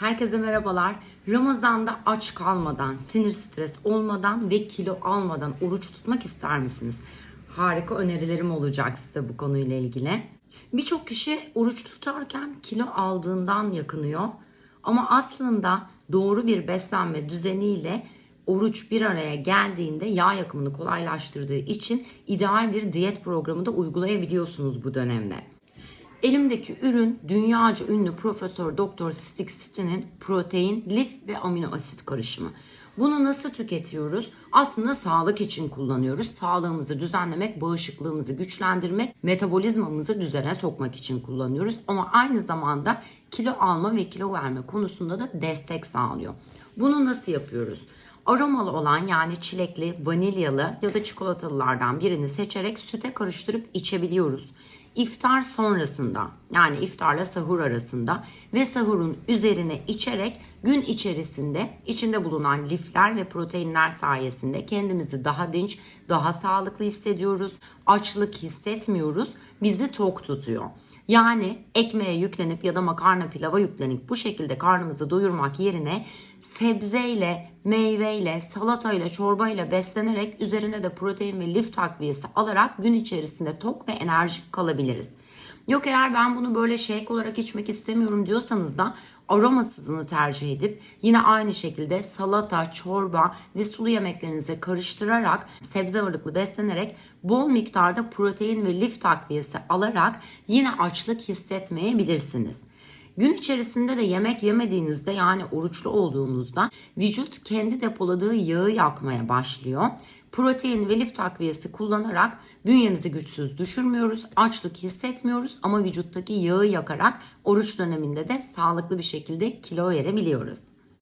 Herkese merhabalar. Ramazanda aç kalmadan, sinir stres olmadan ve kilo almadan oruç tutmak ister misiniz? Harika önerilerim olacak size bu konuyla ilgili. Birçok kişi oruç tutarken kilo aldığından yakınıyor. Ama aslında doğru bir beslenme düzeniyle oruç bir araya geldiğinde yağ yakımını kolaylaştırdığı için ideal bir diyet programı da uygulayabiliyorsunuz bu dönemde. Elimdeki ürün dünyaca ünlü Profesör Doktor Stick City'nin protein, lif ve amino asit karışımı. Bunu nasıl tüketiyoruz? Aslında sağlık için kullanıyoruz. Sağlığımızı düzenlemek, bağışıklığımızı güçlendirmek, metabolizmamızı düzene sokmak için kullanıyoruz. Ama aynı zamanda kilo alma ve kilo verme konusunda da destek sağlıyor. Bunu nasıl yapıyoruz? Aromalı olan yani çilekli, vanilyalı ya da çikolatalılardan birini seçerek süte karıştırıp içebiliyoruz. İftar sonrasında yani iftarla sahur arasında ve sahurun üzerine içerek gün içerisinde içinde bulunan lifler ve proteinler sayesinde kendimizi daha dinç, daha sağlıklı hissediyoruz. Açlık hissetmiyoruz. Bizi tok tutuyor. Yani ekmeğe yüklenip ya da makarna pilava yüklenip bu şekilde karnımızı doyurmak yerine sebzeyle, meyveyle, salatayla, çorbayla beslenerek üzerine de protein ve lif takviyesi alarak gün içerisinde tok ve enerjik kalabiliriz. Yok eğer ben bunu böyle shake olarak içmek istemiyorum diyorsanız da aromasızını tercih edip yine aynı şekilde salata, çorba ve sulu yemeklerinize karıştırarak sebze ağırlıklı beslenerek bol miktarda protein ve lif takviyesi alarak yine açlık hissetmeyebilirsiniz. Gün içerisinde de yemek yemediğinizde yani oruçlu olduğunuzda vücut kendi depoladığı yağı yakmaya başlıyor. Protein ve lif takviyesi kullanarak bünyemizi güçsüz düşürmüyoruz, açlık hissetmiyoruz ama vücuttaki yağı yakarak oruç döneminde de sağlıklı bir şekilde kilo verebiliyoruz.